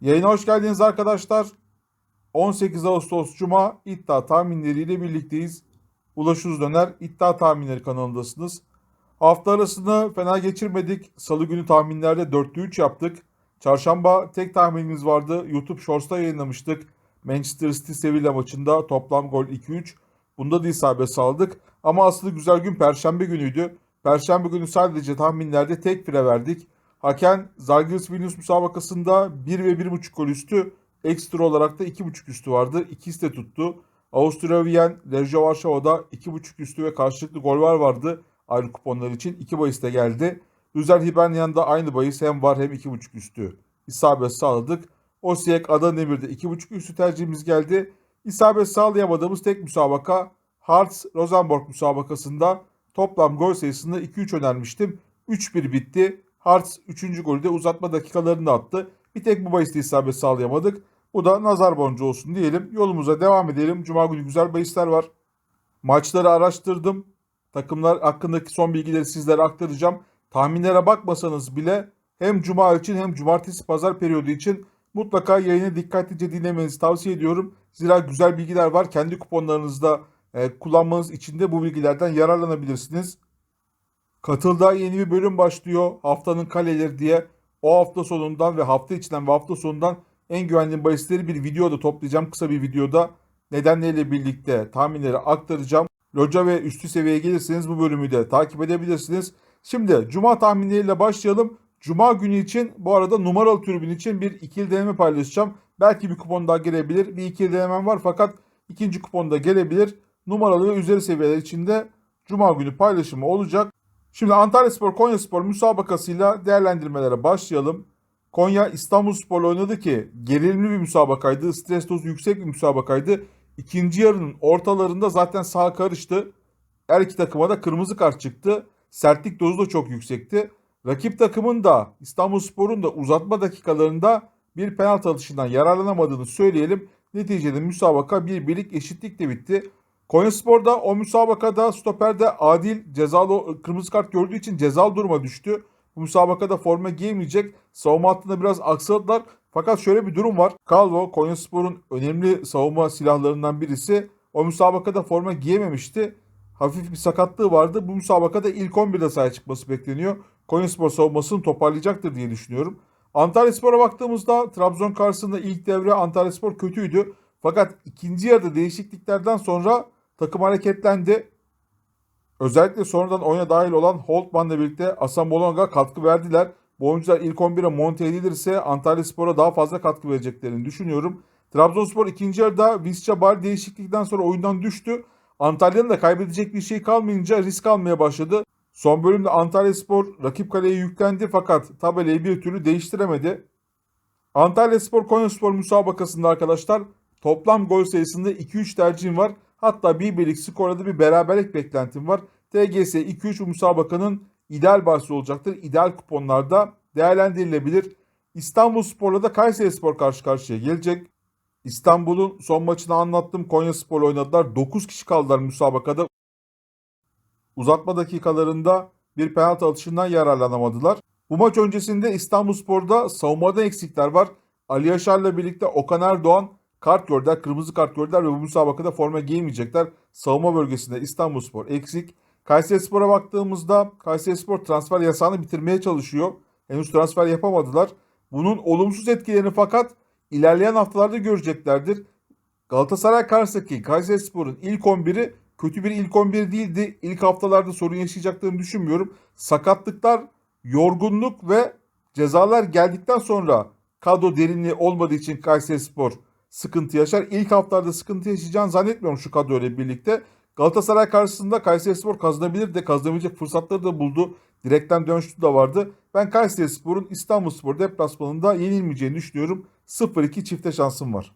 Yayına hoş geldiniz arkadaşlar. 18 Ağustos Cuma iddia tahminleriyle birlikteyiz. Ulaş Döner iddia tahminleri kanalındasınız. Hafta arasını fena geçirmedik. Salı günü tahminlerde 4'te 3 yaptık. Çarşamba tek tahminimiz vardı. YouTube Shorts'ta yayınlamıştık. Manchester City Sevilla maçında toplam gol 2-3. Bunda da isabet sağladık. Ama aslı güzel gün Perşembe günüydü. Perşembe günü sadece tahminlerde tek fire verdik. Haken Zalgiris Vilnius müsabakasında 1 ve 1.5 gol üstü. Ekstra olarak da 2.5 üstü vardı. İkisi de tuttu. Avusturya Viyen, Legia Varşova'da 2.5 üstü ve karşılıklı gol var vardı. Ayrı kuponlar için 2 bahis de geldi. Lüzer Hibernian'da aynı bahis hem var hem 2.5 üstü. İsabet sağladık. Osijek Adana Demir'de 2.5 üstü tercihimiz geldi. İsabet sağlayamadığımız tek müsabaka Hearts Rosenborg müsabakasında toplam gol sayısında 2-3 önermiştim. 3-1 bitti. Hearts 3. golü de uzatma dakikalarında attı. Bir tek bu bahiste isabet sağlayamadık. Bu da nazar boncuğu olsun diyelim. Yolumuza devam edelim. Cuma günü güzel bahisler var. Maçları araştırdım. Takımlar hakkındaki son bilgileri sizlere aktaracağım. Tahminlere bakmasanız bile hem cuma için hem cumartesi pazar periyodu için mutlaka yayını dikkatlice dinlemenizi tavsiye ediyorum. Zira güzel bilgiler var. Kendi kuponlarınızda e, kullanmanız için de bu bilgilerden yararlanabilirsiniz. Katılda yeni bir bölüm başlıyor. Haftanın kaleleri diye. O hafta sonundan ve hafta içinden ve hafta sonundan en güvenli bahisleri bir videoda toplayacağım. Kısa bir videoda nedenleriyle birlikte tahminleri aktaracağım. Loca ve üstü seviyeye gelirseniz bu bölümü de takip edebilirsiniz. Şimdi Cuma tahminleriyle başlayalım. Cuma günü için bu arada numaralı tribün için bir ikili deneme paylaşacağım. Belki bir kupon daha gelebilir. Bir ikili denemem var fakat ikinci kupon da gelebilir. Numaralı ve üzeri seviyeler içinde Cuma günü paylaşımı olacak. Şimdi Antalya Spor Konya Spor müsabakasıyla değerlendirmelere başlayalım. Konya İstanbul Spor'la oynadı ki gerilimli bir müsabakaydı. Stres dozu yüksek bir müsabakaydı. İkinci yarının ortalarında zaten sağ karıştı. Her iki takıma da kırmızı kart çıktı. Sertlik dozu da çok yüksekti. Rakip takımın da İstanbul Spor'un da uzatma dakikalarında bir penaltı atışından yararlanamadığını söyleyelim. Neticede müsabaka bir birlik eşitlikle bitti. Konyaspor'da o müsabakada stoperde adil cezalı kırmızı kart gördüğü için cezalı duruma düştü. Bu müsabakada forma giyemeyecek. Savunma hattında biraz aksadılar. Fakat şöyle bir durum var. Calvo Konyaspor'un önemli savunma silahlarından birisi. O müsabakada forma giyememişti. Hafif bir sakatlığı vardı. Bu müsabakada ilk 11'de sahaya çıkması bekleniyor. Konyaspor savunmasını toparlayacaktır diye düşünüyorum. Antalyaspor'a baktığımızda Trabzon karşısında ilk devre Antalyaspor kötüydü. Fakat ikinci yarıda değişikliklerden sonra hareketlendi. Özellikle sonradan oyuna dahil olan Holtman'la birlikte Asan Bolonga katkı verdiler. Bu oyuncular ilk 11'e monte edilirse Antalya Spor'a daha fazla katkı vereceklerini düşünüyorum. Trabzonspor ikinci yarıda Visca Bal değişiklikten sonra oyundan düştü. Antalya'nın da kaybedecek bir şey kalmayınca risk almaya başladı. Son bölümde Antalya Spor rakip kaleye yüklendi fakat tabelayı bir türlü değiştiremedi. Antalya Spor Konya Spor müsabakasında arkadaşlar toplam gol sayısında 2-3 tercihim var. Hatta bir birlik skorda da bir beraberlik beklentim var. TGS 2-3 bu müsabakanın ideal bahsi olacaktır. İdeal kuponlarda değerlendirilebilir. İstanbul Spor'la da Kayseri Spor karşı karşıya gelecek. İstanbul'un son maçını anlattım. Konya Spor oynadılar. 9 kişi kaldılar müsabakada. Uzatma dakikalarında bir penaltı atışından yararlanamadılar. Bu maç öncesinde İstanbul Spor'da savunmada eksikler var. Ali Yaşar'la birlikte Okan Erdoğan kart gördüler, kırmızı kart gördüler ve bu müsabakada forma giymeyecekler. Savunma bölgesinde İstanbulspor eksik. Kayseri Spor'a baktığımızda Kayseri Spor transfer yasağını bitirmeye çalışıyor. Henüz transfer yapamadılar. Bunun olumsuz etkilerini fakat ilerleyen haftalarda göreceklerdir. Galatasaray karşısındaki Kayseri Spor'un ilk 11'i kötü bir ilk 11 değildi. İlk haftalarda sorun yaşayacaklarını düşünmüyorum. Sakatlıklar, yorgunluk ve cezalar geldikten sonra kadro derinliği olmadığı için Kayseri Spor sıkıntı yaşar. İlk haftalarda sıkıntı yaşayacağını zannetmiyorum şu kadroyla birlikte. Galatasaray karşısında Kayserispor kazanabilir de kazanabilecek fırsatları da buldu. Direkten dönüştü de vardı. Ben Kayserispor'un İstanbulspor deplasmanında yenilmeyeceğini düşünüyorum. 0-2 çifte şansım var.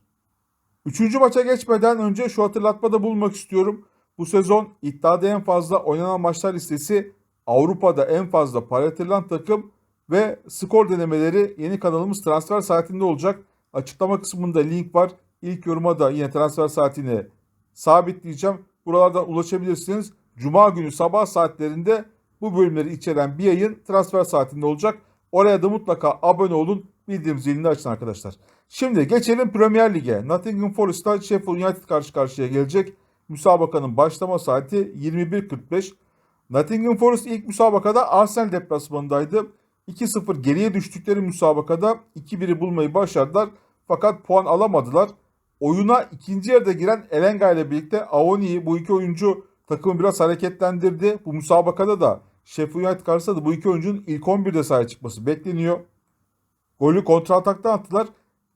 Üçüncü maça geçmeden önce şu hatırlatmada bulmak istiyorum. Bu sezon iddiada en fazla oynanan maçlar listesi Avrupa'da en fazla para yatırılan takım ve skor denemeleri yeni kanalımız transfer saatinde olacak. Açıklama kısmında link var. İlk yoruma da yine transfer saatini sabitleyeceğim. Buralardan ulaşabilirsiniz. Cuma günü sabah saatlerinde bu bölümleri içeren bir yayın transfer saatinde olacak. Oraya da mutlaka abone olun. bildirim zilini açın arkadaşlar. Şimdi geçelim Premier Lig'e. Nottingham Forest'ta Sheffield United karşı karşıya gelecek. Müsabakanın başlama saati 21.45. Nottingham Forest ilk müsabakada Arsenal deplasmanındaydı. 2-0 geriye düştükleri müsabakada 2-1'i bulmayı başardılar. Fakat puan alamadılar. Oyuna ikinci yarıda giren Elenga ile birlikte Avoni'yi bu iki oyuncu takımı biraz hareketlendirdi. Bu müsabakada da Sheffield United karşısında da bu iki oyuncunun ilk 11'de sahaya çıkması bekleniyor. Golü kontrataktan attılar.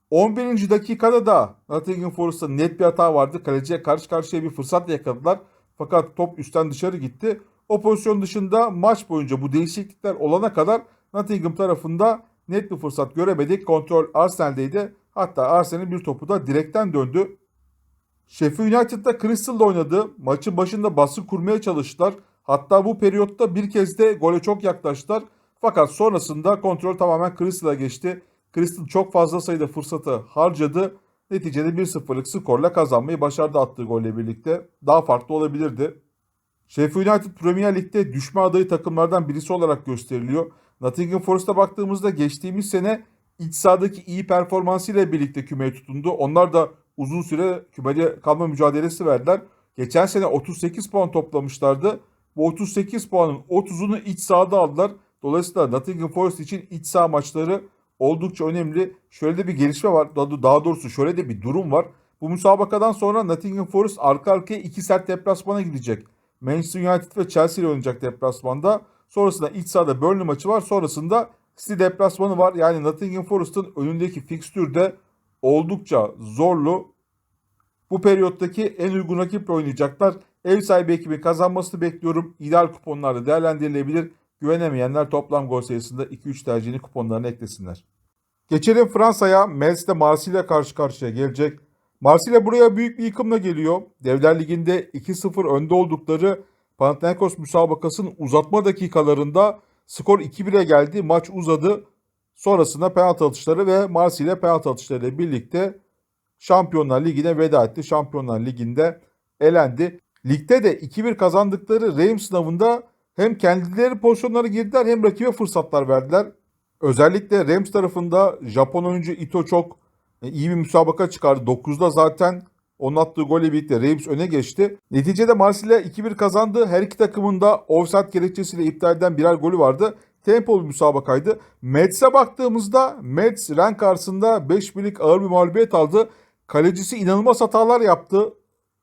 11. dakikada da Nottingham Forest'ta net bir hata vardı. Kaleciye karşı karşıya bir fırsat yakaladılar. Fakat top üstten dışarı gitti. O pozisyon dışında maç boyunca bu değişiklikler olana kadar Nottingham tarafında net bir fırsat göremedik. Kontrol Arsenal'deydi. Hatta Arsenal'in bir topu da direkten döndü. Sheffield United'da Crystal'da oynadı. Maçın başında baskı kurmaya çalıştılar. Hatta bu periyotta bir kez de gole çok yaklaştılar. Fakat sonrasında kontrol tamamen Crystal'a geçti. Crystal çok fazla sayıda fırsatı harcadı. Neticede 1-0'lık skorla kazanmayı başardı attığı golle birlikte. Daha farklı olabilirdi. Sheffield United Premier Lig'de düşme adayı takımlardan birisi olarak gösteriliyor. Nottingham Forest'a baktığımızda geçtiğimiz sene iç sahadaki iyi performansıyla birlikte kümeye tutundu. Onlar da uzun süre kümede kalma mücadelesi verdiler. Geçen sene 38 puan toplamışlardı. Bu 38 puanın 30'unu iç sahada aldılar. Dolayısıyla Nottingham Forest için iç saha maçları oldukça önemli. Şöyle de bir gelişme var. Daha doğrusu şöyle de bir durum var. Bu müsabakadan sonra Nottingham Forest arka arkaya iki sert deplasmana gidecek. Manchester United ve Chelsea ile oynayacak deplasmanda. Sonrasında iç sahada Burnley maçı var. Sonrasında City deplasmanı var. Yani Nottingham Forest'ın önündeki fikstürde oldukça zorlu. Bu periyottaki en uygun rakiple oynayacaklar. Ev sahibi ekibin kazanmasını bekliyorum. İdeal kuponlarda değerlendirilebilir. Güvenemeyenler toplam gol sayısında 2-3 tercihini kuponlarına eklesinler. Geçelim Fransa'ya. Metz de Marsilya karşı karşıya gelecek. Marsilya buraya büyük bir yıkımla geliyor. Devler Ligi'nde 2-0 önde oldukları Panathinaikos müsabakasının uzatma dakikalarında skor 2-1'e geldi. Maç uzadı. Sonrasında penaltı atışları ve Marsilya penaltı atışlarıyla birlikte Şampiyonlar Ligi'ne veda etti. Şampiyonlar Ligi'nde elendi. Ligde de 2-1 kazandıkları Reims sınavında hem kendileri pozisyonlara girdiler hem rakibe fırsatlar verdiler. Özellikle Reims tarafında Japon oyuncu Ito çok e, iyi bir müsabaka çıkardı. 9'da zaten onun attığı golle birlikte Reims öne geçti. Neticede Marsilya 2-1 kazandı. Her iki takımın da offside gerekçesiyle iptal eden birer golü vardı. Tempolu bir müsabakaydı. Metz'e baktığımızda Metz renk karşısında 5 birlik ağır bir mağlubiyet aldı. Kalecisi inanılmaz hatalar yaptı.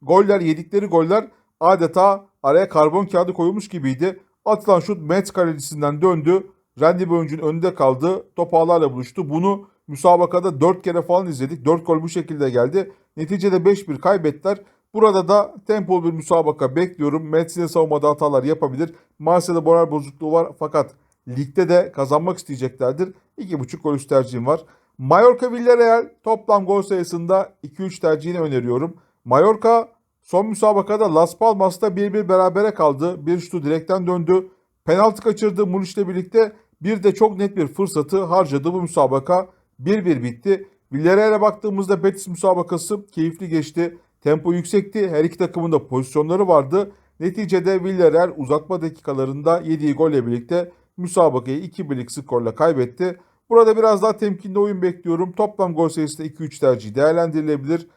Goller, yedikleri goller adeta araya karbon kağıdı koyulmuş gibiydi. Atılan şut Metz kalecisinden döndü. Randy oyuncunun önünde kaldı. Top ağlarla buluştu. Bunu müsabakada 4 kere falan izledik. 4 gol bu şekilde geldi. Neticede 5-1 kaybettiler. Burada da tempolu bir müsabaka bekliyorum. Metz'in savunmada hatalar yapabilir. Marsilya'da moral bozukluğu var fakat ligde de kazanmak isteyeceklerdir. 2.5 gol üst tercihim var. Mallorca Villarreal toplam gol sayısında 2-3 tercihini öneriyorum. Mallorca son müsabakada Las Palmas'ta 1-1 berabere kaldı. Bir şutu direkten döndü. Penaltı kaçırdı Munich ile birlikte. Bir de çok net bir fırsatı harcadı bu müsabaka. 1-1 bitti. Villarreal'e baktığımızda Betis müsabakası keyifli geçti. Tempo yüksekti. Her iki takımın da pozisyonları vardı. Neticede Villarreal uzatma dakikalarında yediği golle birlikte müsabakayı 2-1'lik skorla kaybetti. Burada biraz daha temkinli oyun bekliyorum. Toplam gol sayısı da 2-3 tercih değerlendirilebilir.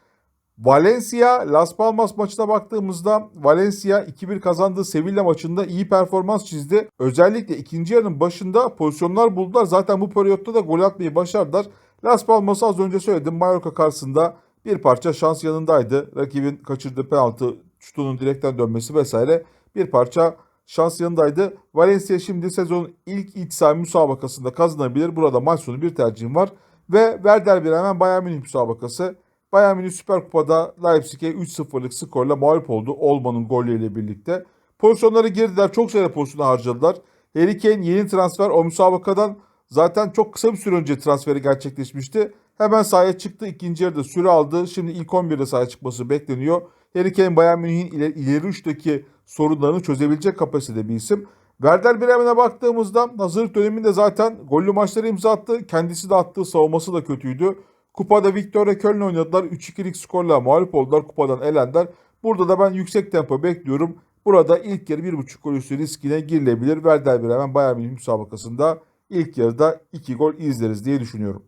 Valencia Las Palmas maçına baktığımızda Valencia 2-1 kazandığı Sevilla maçında iyi performans çizdi. Özellikle ikinci yarının başında pozisyonlar buldular. Zaten bu periyotta da gol atmayı başardılar. Las Palmas'ı az önce söyledim. Mallorca karşısında bir parça şans yanındaydı. Rakibin kaçırdığı penaltı, şutunun direkten dönmesi vesaire bir parça şans yanındaydı. Valencia şimdi sezonun ilk iç saha müsabakasında kazanabilir. Burada maç sonu bir tercihim var. Ve Werder Bremen Bayern Münih müsabakası. Bayern Münih Süper Kupa'da Leipzig'e 3-0'lık skorla mağlup oldu. Olman'ın golleriyle birlikte. Pozisyonları girdiler. Çok sayıda pozisyonu harcadılar. Harry Kane yeni transfer o müsabakadan zaten çok kısa bir süre önce transferi gerçekleşmişti. Hemen sahaya çıktı. İkinci yarıda süre aldı. Şimdi ilk 11'de sahaya çıkması bekleniyor. Harry Kane Bayern Münih'in ileri, ileri uçtaki sorunlarını çözebilecek kapasitede bir isim. Werder Bremen'e baktığımızda hazırlık döneminde zaten gollü maçları imza attı. Kendisi de attığı savunması da kötüydü. Kupada Victoria Köln oynadılar. 3-2'lik skorla mağlup oldular. Kupadan elendiler. Burada da ben yüksek tempo bekliyorum. Burada ilk yarı 1.5 gol üstü riskine girilebilir. Werder Bremen Bayern Münih müsabakasında ilk yarıda 2 gol izleriz diye düşünüyorum.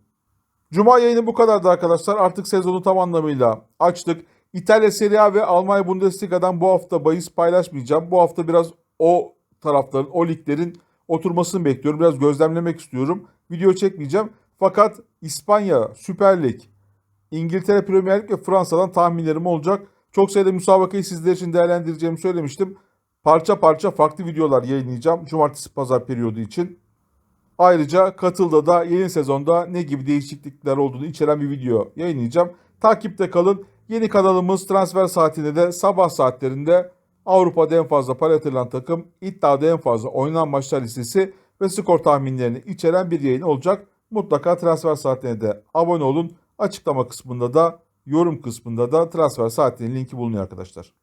Cuma yayını bu kadardı arkadaşlar. Artık sezonu tam anlamıyla açtık. İtalya Serie A ve Almanya Bundesliga'dan bu hafta bahis paylaşmayacağım. Bu hafta biraz o tarafların, o liglerin oturmasını bekliyorum. Biraz gözlemlemek istiyorum. Video çekmeyeceğim. Fakat İspanya, Süper Lig, İngiltere Premier Lig ve Fransa'dan tahminlerim olacak. Çok sayıda müsabakayı sizler için değerlendireceğimi söylemiştim. Parça parça farklı videolar yayınlayacağım. Cumartesi pazar periyodu için. Ayrıca Katıl'da da yeni sezonda ne gibi değişiklikler olduğunu içeren bir video yayınlayacağım. Takipte kalın. Yeni kanalımız transfer saatinde de sabah saatlerinde Avrupa'da en fazla para yatırılan takım, iddiada en fazla oynanan maçlar listesi ve skor tahminlerini içeren bir yayın olacak. Mutlaka transfer saatine de abone olun. Açıklama kısmında da yorum kısmında da transfer saatinin linki bulunuyor arkadaşlar.